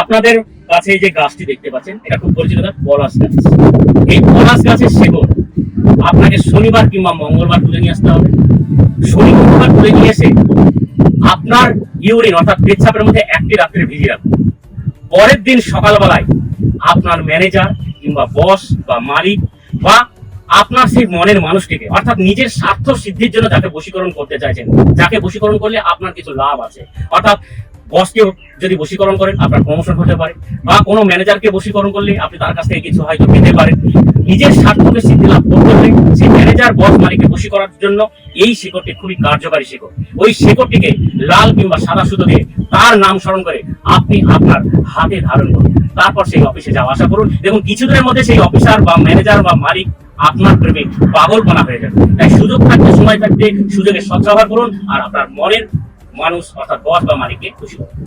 আপনাদের কাছে এই যে গাছটি দেখতে পাচ্ছেন, এটা খুব পরিচিত গাছ পলাশ গাছ। এই পলাশ গাছের শেকড় আপনাকে শনিবার কিংবা মঙ্গলবার তুলে নিয়ে আসতে হবে। শনি মঙ্গলবার তুলে নিয়ে এসে আপনার ইউরিন, অর্থাৎ পেচ্ছাপের মধ্যে একটি রাত্রে ভিজিয়ে রাখুন। পরের দিন সকালবেলায় আপনার ম্যানেজার কিংবা বস বা মালিক বা আপনার সেই মনের মানুষটিকে, অর্থাৎ নিজের স্বার্থ সিদ্ধির জন্য যাকে বশীকরণ করতে চাইছেন, যাকে বশীকরণ করলে আপনার কিছু লাভ আছে। অর্থাৎ বসকে যদি বশীকরণ করেন, আপনার প্রমোশন হতে পারে। বা কোনো ম্যানেজারকে বশীকরণ করলে আপনি তার কাছ থেকে কিছু হয়তো পেতে পারেন। নিজের স্বার্থকে সিদ্ধি লাভ করতে হলে সেই ম্যানেজার বস মালিককে বশী করার জন্য এই শিকড়টি খুবই কার্যকারী শিকড়। ওই শিকড়টিকে লাল কিংবা সাদা সুতো দিয়ে তার নাম স্মরণ করে আপনি আপনার হাতে ধারণ করুন। তারপর সেই অফিসে যাওয়া আশা করুন। এবং কিছুদিনের মধ্যে সেই অফিসার বা ম্যানেজার বা মালিক আপনার প্রেমে পাগল পাগলপনা হয়ে যাবে। তাই সুযোগ থাকতে সময় থাকতে সুযোগের সদ্ব্যবহার করুন আর আপনার মনের মানুষ অর্থাৎ বস বা মালিককে খুশি করবে।